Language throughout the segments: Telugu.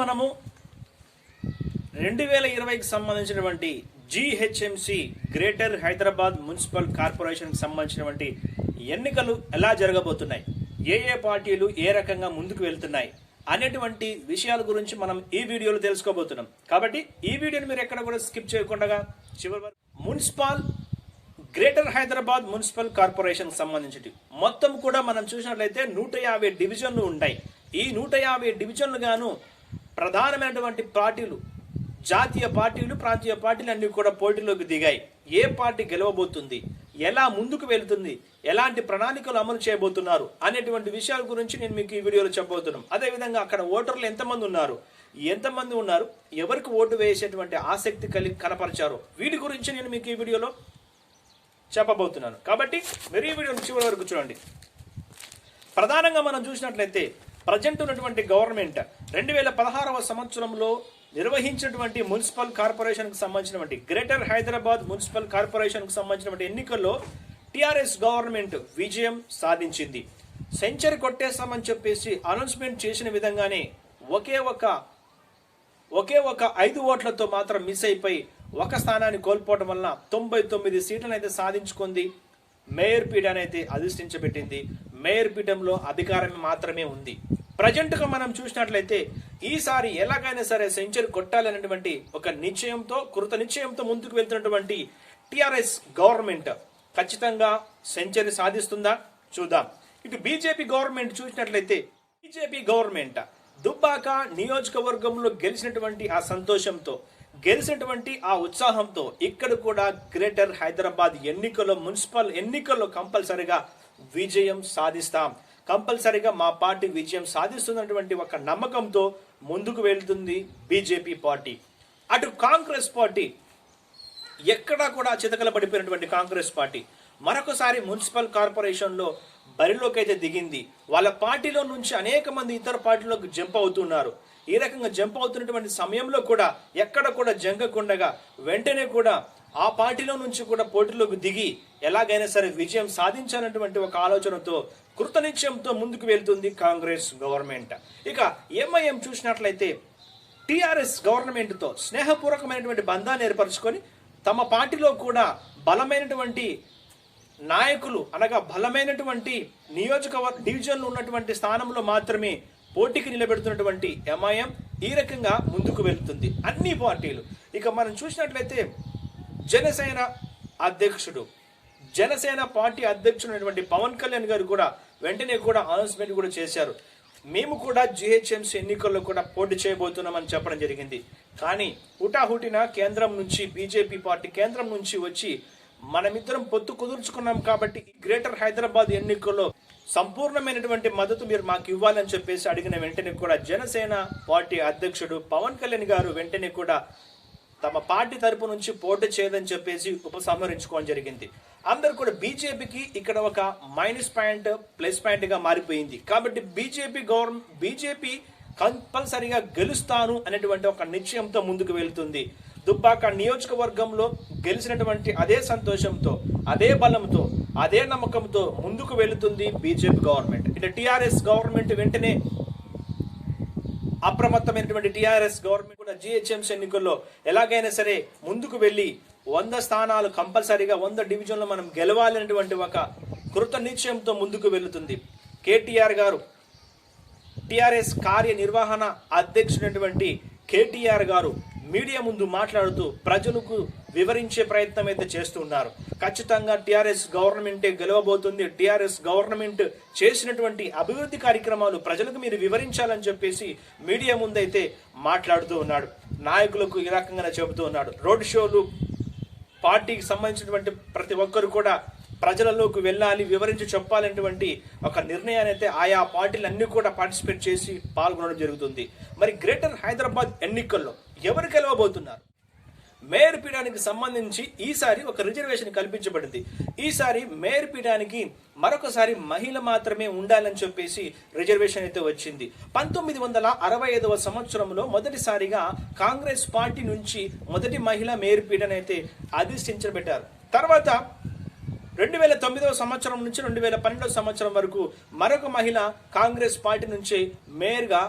మనము రెండు వేల ఇరవైకి సంబంధించినటువంటి జిహెచ్ఎంసి గ్రేటర్ హైదరాబాద్ మున్సిపల్ కార్పొరేషన్కి సంబంధించినటువంటి ఎన్నికలు ఎలా జరగబోతున్నాయి? ఏ ఏ పార్టీలు ఏ రకంగా ముందుకు వెళ్తున్నాయి? అనేటువంటి విషయాల గురించి మనం ఈ వీడియోలో తెలుసుకోబోతున్నాం. కాబట్టి ఈ వీడియోని మీరు ఎక్కడ కూడా స్కిప్ చేయకుండా చివరి వరకు municipal greater Hyderabad municipal corporation సంబంధించి మొత్తం కూడా మనం చూసినట్లయితే నూట యాభై డివిజన్లు ఉంటాయి. ఈ నూట యాభై డివిజన్లు గాను ప్రధానమైనటువంటి పార్టీలు జాతీయ పార్టీలు ప్రాంతీయ పార్టీలు అన్ని కూడా పోటీలోకి దిగాయి. ఏ పార్టీ గెలవబోతుంది? ఎలా ముందుకు వెళుతుంది? ఎలాంటి ప్రణాళికలు అమలు చేయబోతున్నారు? అనేటువంటి విషయాల గురించి నేను మీకు ఈ వీడియోలో చెప్పబోతున్నాను అదేవిధంగా అక్కడ ఓటర్లు ఎంతమంది ఉన్నారు? ఎంతమంది ఉన్నారు? ఎవరికి ఓటు వేసేటువంటి ఆసక్తి కలిగి కనపరిచారు వీటి గురించి నేను మీకు ఈ వీడియోలో చెప్పబోతున్నాను. కాబట్టి మీరు ఈ వీడియోని చివరి వరకు చూడండి. ప్రధానంగా మనం చూసినట్లయితే ప్రజెంట్ ఉన్నటువంటి గవర్నమెంట్ రెండు వేల పదహారవ సంవత్సరంలో నిర్వహించినటువంటి మున్సిపల్ కార్పొరేషన్కు సంబంధించినటువంటి గ్రేటర్ హైదరాబాద్ మున్సిపల్ కార్పొరేషన్కు సంబంధించినటువంటి ఎన్నికల్లో టిఆర్ఎస్ గవర్నమెంట్ విజయం సాధించింది. సెంచరీ కొట్టేస్తామని చెప్పేసి అనౌన్స్మెంట్ చేసిన విధంగానే ఒకే ఒక ఒకే ఒక ఐదు ఓట్లతో మాత్రం మిస్ అయిపోయి ఒక స్థానాన్ని కోల్పోవడం వలన తొంభై తొమ్మిది సీట్లను అయితే సాధించుకుంది. మేయర్ పీఠాన్ని అయితే అధిష్ఠించబెట్టింది. మేయర్ పీఠంలో అధికారం మాత్రమే ఉంది. ప్రజెంట్గా మనం చూసినట్లయితే ఈసారి ఎలాగైనా సరే సెంచరీ కొట్టాలనేటువంటి ఒక నిశ్చయంతో కృత నిశ్చయంతో ముందుకు వెళ్తున్నటువంటి టిఆర్ఎస్ గవర్నమెంట్ ఖచ్చితంగా సెంచరీ సాధిస్తుందా? చూద్దాం. ఇటు బీజేపీ గవర్నమెంట్ చూసినట్లయితే బీజేపీ గవర్నమెంట్ దుబ్బాక నియోజకవర్గంలో గెలిచినటువంటి ఆ సంతోషంతో గెలిచినటువంటి ఆ ఉత్సాహంతో ఇక్కడ కూడా గ్రేటర్ హైదరాబాద్ ఎన్నికల్లో మున్సిపల్ ఎన్నికల్లో కంపల్సరిగా విజయం సాధిస్తాం. కంపల్సరిగా మా పార్టీ విజయం సాధిస్తున్నటువంటి ఒక నమ్మకంతో ముందుకు వెళ్తుంది బీజేపీ పార్టీ. అటు కాంగ్రెస్ పార్టీ ఎక్కడా కూడా చితకల పడిపోయినటువంటి కాంగ్రెస్ పార్టీ. మరొకసారి మున్సిపల్ కార్పొరేషన్లో బరిలోకి అయితే దిగింది. వాళ్ళ పార్టీలో నుంచి అనేక మంది ఇతర పార్టీలోకి జంప్ అవుతున్నారు. ఈ రకంగా జంప్ అవుతున్నటువంటి సమయంలో కూడా ఎక్కడ కూడా జంగకుండగా వెంటనే కూడా ఆ పార్టీలో నుంచి కూడా పోటీలోకి దిగి ఎలాగైనా సరే విజయం సాధించాలన్నటువంటి ఒక ఆలోచనతో కృతనిశ్చయంతో ముందుకు వెళ్తుంది కాంగ్రెస్ గవర్నమెంట్. ఇక ఎంఐఎం చూసినట్లయితే టిఆర్ఎస్ గవర్నమెంట్తో స్నేహపూర్వకమైనటువంటి బంధాన్ని ఏర్పరచుకొని తమ పార్టీలో కూడా బలమైనటువంటి నాయకులు అనగా బలమైనటువంటి నియోజకవర్గ డివిజన్లు ఉన్నటువంటి స్థానంలో మాత్రమే పోటీకి నిలబెడుతున్నటువంటి ఎంఐఎం ఈ రకంగా ముందుకు వెళ్తుంది. అన్ని పార్టీలు. ఇక మనం చూసినట్లయితే జనసేన అధ్యక్షుడు. జనసేన పార్టీ అధ్యక్షుడైనటువంటి పవన్ కళ్యాణ్ గారు కూడా వెంటనే కూడా అనౌన్స్మెంట్ కూడా చేశారు. మేము కూడా జిహెచ్ఎంసీ ఎన్నికల్లో కూడా పోటీ చేయబోతున్నామని చెప్పడం జరిగింది. కానీ హుటాహుటిన కేంద్రం నుంచి బీజేపీ పార్టీ కేంద్రం నుంచి వచ్చి మనమిద్దరం పొత్తు కుదుర్చుకున్నాం కాబట్టి గ్రేటర్ హైదరాబాద్ ఎన్నికల్లో సంపూర్ణమైనటువంటి మద్దతు మీరు మాకు ఇవ్వాలని చెప్పేసి అడిగిన వెంటనే కూడా జనసేన పార్టీ అధ్యక్షుడు పవన్ కళ్యాణ్ గారు వెంటనే కూడా తమ పార్టీ తరపు నుంచి పోటీ చేయదని చెప్పేసి ఉపసంహరించుకోవడం జరిగింది. అందరు కూడా బీజేపీకి ఇక్కడ ఒక మైనస్ పాయింట్ ప్లస్ పాయింట్గా మారిపోయింది. కాబట్టి బీజేపీ గవర్నమెంట్ బీజేపీ కంపల్సరిగా గెలుస్తాను అనేటువంటి ఒక నిశ్చయంతో ముందుకు వెళ్తుంది. దుబ్బాక నియోజకవర్గంలో గెలిచినటువంటి అదే సంతోషంతో అదే బలంతో అదే నమ్మకంతో ముందుకు వెళుతుంది బీజేపీ గవర్నమెంట్. ఇట్లా టిఆర్ఎస్ గవర్నమెంట్ వెంటనే అప్రమత్తమైనటువంటి టిఆర్ఎస్ గవర్నమెంట్ కూడా జిహెచ్ఎంసీ ఎన్నికల్లో ఎలాగైనా సరే ముందుకు వెళ్ళి వంద స్థానాలు కంపల్సరీగా వంద డివిజన్లు మనం గెలవాలనేటువంటి ఒక కృత నిశ్చయంతో ముందుకు వెళుతుంది. కేటీఆర్ గారు టిఆర్ఎస్ కార్యనిర్వహణ అధ్యక్షుడైనటువంటి కేటీఆర్ గారు మీడియా ముందు మాట్లాడుతూ ప్రజలకు వివరించే ప్రయత్నం అయితే చేస్తున్నారు ఖచ్చితంగా టిఆర్ఎస్ గవర్నమెంటే గెలవబోతుంది. టిఆర్ఎస్ గవర్నమెంట్ చేసినటువంటి అభివృద్ధి కార్యక్రమాలు ప్రజలకు మీరు వివరించాలని చెప్పేసి మీడియా ముందైతే మాట్లాడుతూ ఉన్నాడు. నాయకులకు ఈ రకంగానే చెబుతూ ఉన్నాడు. రోడ్ షోలు పార్టీకి సంబంధించినటువంటి ప్రతి ఒక్కరు కూడా ప్రజలలోకి వెళ్ళాలి వివరించి చెప్పాలనేటువంటి ఒక నిర్ణయాన్ని అయితే ఆయా పార్టీలన్నీ కూడా పార్టిసిపేట్ చేసి పాల్గొనడం జరుగుతుంది. మరి గ్రేటర్ హైదరాబాద్ ఎన్నికల్లో ఎవరు గెలవబోతున్నారు? మేయర్ పీఠానికి సంబంధించి ఈసారి ఒక రిజర్వేషన్ కల్పించబడింది. ఈసారి మేయర్ పీఠానికి మరొకసారి మహిళ మాత్రమే ఉండాలని చెప్పేసి రిజర్వేషన్ అయితే వచ్చింది. పంతొమ్మిది వందల అరవై ఐదవ సంవత్సరంలో మొదటిసారిగా కాంగ్రెస్ పార్టీ నుంచి మొదటి మహిళ మేయర్ పీఠాన్ని అయితే అధిష్ఠించబెట్టారు. తర్వాత రెండు వేల తొమ్మిదవ సంవత్సరం నుంచి రెండు వేల పన్నెండవ సంవత్సరం వరకు మరొక మహిళ కాంగ్రెస్ పార్టీ నుంచి మేయర్గా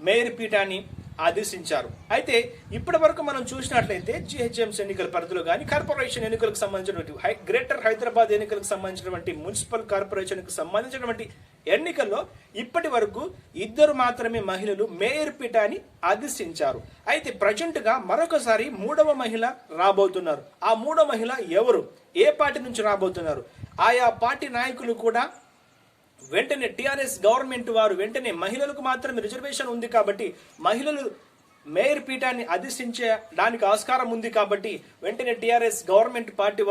మేయర్ పీఠాన్ని ఆదేశించారు. అయితే ఇప్పటి వరకు మనం చూసినట్లయితే జిహెచ్ఎంసీ ఎన్నికల పరిధిలో కానీ కార్పొరేషన్ ఎన్నికలకు సంబంధించినటువంటి గ్రేటర్ హైదరాబాద్ ఎన్నికలకు సంబంధించినటువంటి మున్సిపల్ కార్పొరేషన్కు సంబంధించినటువంటి ఎన్నికల్లో ఇప్పటి వరకు ఇద్దరు మాత్రమే మహిళలు మేయర్ పీఠాన్ని ఆదేశించారు. అయితే ప్రజెంట్గా మరొకసారి మూడవ మహిళ రాబోతున్నారు. ఆ మూడవ మహిళ ఎవరు? ఏ పార్టీ నుంచి రాబోతున్నారు? ఆయా పార్టీ నాయకులు కూడా వెంటనే టిఆర్ఎస్ గవర్నమెంట్ వారు వెంటనే మహిళలకు మాత్రమే రిజర్వేషన్ ఉంది కాబట్టి మహిళలు మేయర్ పీఠాన్ని అధిష్టించే దానికి ఆస్కారం ఉంది కాబట్టి వెంటనే TRS government party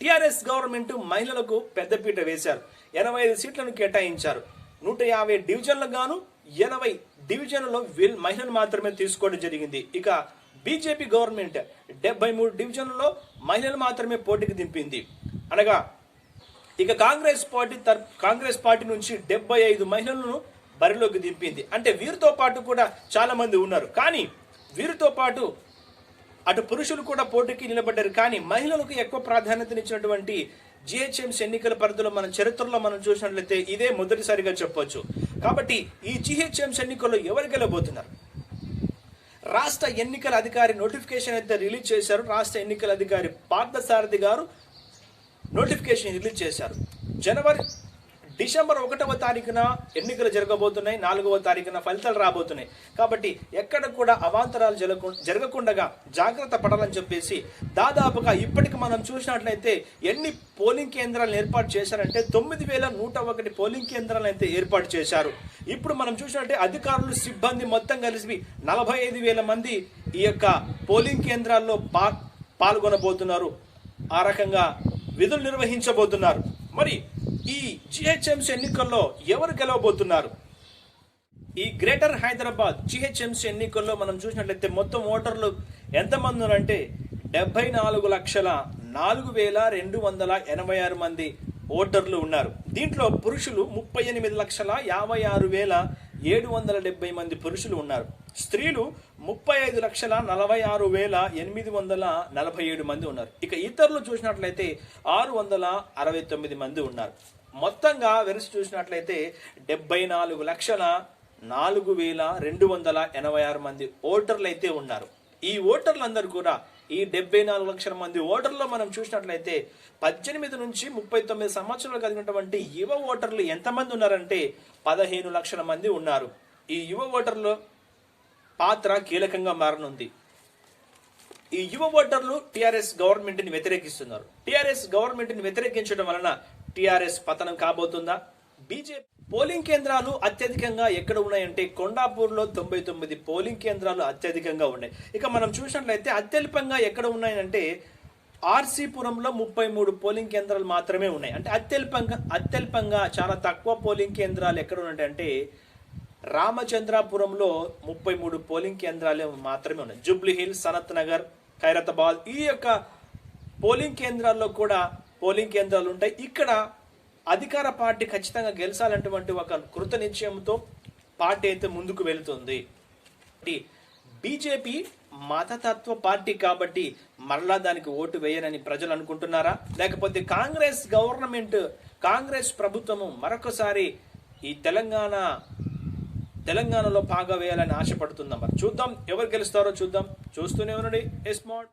TRS government మహిళలకు పెద్దపీట వేశారు. ఎనభై ఐదు సీట్లను కేటాయించారు. నూట యాభై డివిజన్లకు గాను ఎనభై డివిజన్లలో మహిళలు మాత్రమే తీసుకోవడం జరిగింది. ఇక బీజేపీ గవర్నమెంట్ డెబ్బై మూడు డివిజన్లలో మహిళలు మాత్రమే పోటీకి దింపింది. అనగా ఇక కాంగ్రెస్ పార్టీ తర్ కాంగ్రెస్ పార్టీ నుంచి డెబ్బై ఐదు మహిళలను బరిలోకి దింపింది. అంటే వీరితో పాటు కూడా చాలా మంది ఉన్నారు. కానీ వీరితో పాటు అటు పురుషులు కూడా పోటీకి నిలబడ్డారు. కానీ మహిళలకు ఎక్కువ ప్రాధాన్యతనిచ్చినటువంటి జిహెచ్ఎంసీ ఎన్నికల పరిధిలో మన చరిత్రలో మనం చూసినట్లయితే ఇదే మొదటిసారిగా చెప్పొచ్చు. కాబట్టి ఈ జిహెచ్ఎంసీ ఎన్నికల్లో ఎవరు గెలబోతున్నారు? రాష్ట్ర ఎన్నికల అధికారి నోటిఫికేషన్ అయితే రిలీజ్ చేశారు. రాష్ట్ర ఎన్నికల అధికారి పార్థసారథి గారు నోటిఫికేషన్ రిలీజ్ చేశారు. జనవరి డిసెంబర్ ఒకటవ తారీఖున ఎన్నికలు జరగబోతున్నాయి నాలుగవ తారీఖున ఫలితాలు రాబోతున్నాయి. కాబట్టి ఎక్కడ కూడా అవాంతరాలు జరగ జరగకుండా జాగ్రత్త పడాలని చెప్పేసి దాదాపుగా ఇప్పటికి మనం చూసినట్లయితే ఎన్ని పోలింగ్ కేంద్రాలను ఏర్పాటు చేశారంటే తొమ్మిది వేల నూట ఒకటి పోలింగ్ కేంద్రాలను అయితే ఏర్పాటు చేశారు. ఇప్పుడు మనం చూసినట్టే అధికారులు సిబ్బంది మొత్తం కలిసి నలభై ఐదు వేల మంది ఈ యొక్క పోలింగ్ కేంద్రాల్లో పా పాల్గొనబోతున్నారు. ఆ రకంగా విధులు నిర్వహించబోతున్నారు. మరి ఈ జిహెచ్ఎంసీ ఎన్నికల్లో ఎవరు గెలవబోతున్నారు? ఈ గ్రేటర్ హైదరాబాద్ జిహెచ్ఎంసీ ఎన్నికల్లో మనం చూసినట్లయితే మొత్తం ఓటర్లు ఎంతమంది ఉన్నారంటే డెబ్బై నాలుగు లక్షల నాలుగు వేల రెండు వందల ఎనభై ఆరు మంది ఓటర్లు ఉన్నారు. దీంట్లో పురుషులు ముప్పై ఎనిమిది లక్షల యాభై ఆరు వేల ఏడు వందల డెబ్బై మంది పురుషులు ఉన్నారు. స్త్రీలు ముప్పై ఐదు లక్షల నలభై ఆరు వేల ఎనిమిది వందల నలభై ఏడు మంది ఉన్నారు. ఇక ఇతరులు చూసినట్లయితే ఆరు వందల అరవై తొమ్మిది మంది ఉన్నారు. మొత్తంగా వెరసి చూసినట్లయితే డెబ్బై నాలుగు లక్షల నాలుగు వేల రెండు వందల ఎనభై ఆరు మంది ఓటర్లు అయితే ఉన్నారు. ఈ ఓటర్లందరూ కూడా ఈ డెబ్బై నాలుగు లక్షల మంది ఓటర్లో మనం చూసినట్లయితే పద్దెనిమిది నుంచి ముప్పై తొమ్మిది సంవత్సరాలు కలిగినటువంటి యువ ఓటర్లు ఎంతమంది ఉన్నారంటే పదహేను లక్షల మంది ఉన్నారు. ఈ యువ ఓటర్లు పాత్ర కీలకంగా మారనుంది. ఈ యువ ఓటర్లు టిఆర్ఎస్ గవర్నమెంట్ని వ్యతిరేకిస్తున్నారు. టిఆర్ఎస్ గవర్నమెంట్ని వ్యతిరేకించడం వలన టిఆర్ఎస్ పతనం కాబోతుందా? బీజేపీ పోలింగ్ కేంద్రాలు అత్యధికంగా ఎక్కడ ఉన్నాయంటే కొండాపూర్లో తొంభై తొమ్మిది పోలింగ్ కేంద్రాలు అత్యధికంగా ఉన్నాయి. ఇక మనం చూసినట్లయితే అత్యల్పంగా ఎక్కడ ఉన్నాయంటే ఆర్సీపురంలో ముప్పై మూడు పోలింగ్ కేంద్రాలు మాత్రమే ఉన్నాయి. అంటే అత్యల్పంగా అత్యల్పంగా చాలా తక్కువ పోలింగ్ కేంద్రాలు ఎక్కడ ఉన్నాయంటే రామచంద్రాపురంలో ముప్పై మూడు పోలింగ్ కేంద్రాలు మాత్రమే ఉన్నాయి. జూబ్లీ హిల్స్ సనత్ నగర్ ఖైరతాబాద్ ఈ యొక్క పోలింగ్ కేంద్రాల్లో కూడా పోలింగ్ కేంద్రాలు ఉంటాయి. ఇక్కడ అధికార పార్టీ ఖచ్చితంగా గెలిచాలన్నటువంటి ఒక కృత నిశ్చయంతో పార్టీ అయితే ముందుకు వెళుతుంది. బీజేపీ మతతత్వ పార్టీ కాబట్టి మరలా దానికి ఓటు వేయనని ప్రజలు అనుకుంటున్నారా? లేకపోతే కాంగ్రెస్ గవర్నమెంట్ కాంగ్రెస్ ప్రభుత్వము మరొకసారి ఈ తెలంగాణ తెలంగాణలో పాగా వేయాలని ఆశపడుతున్నాం. మరి చూద్దాం ఎవరు గెలుస్తారో చూద్దాం. చూస్తూనే ఉండండి. ఎస్మార్ట్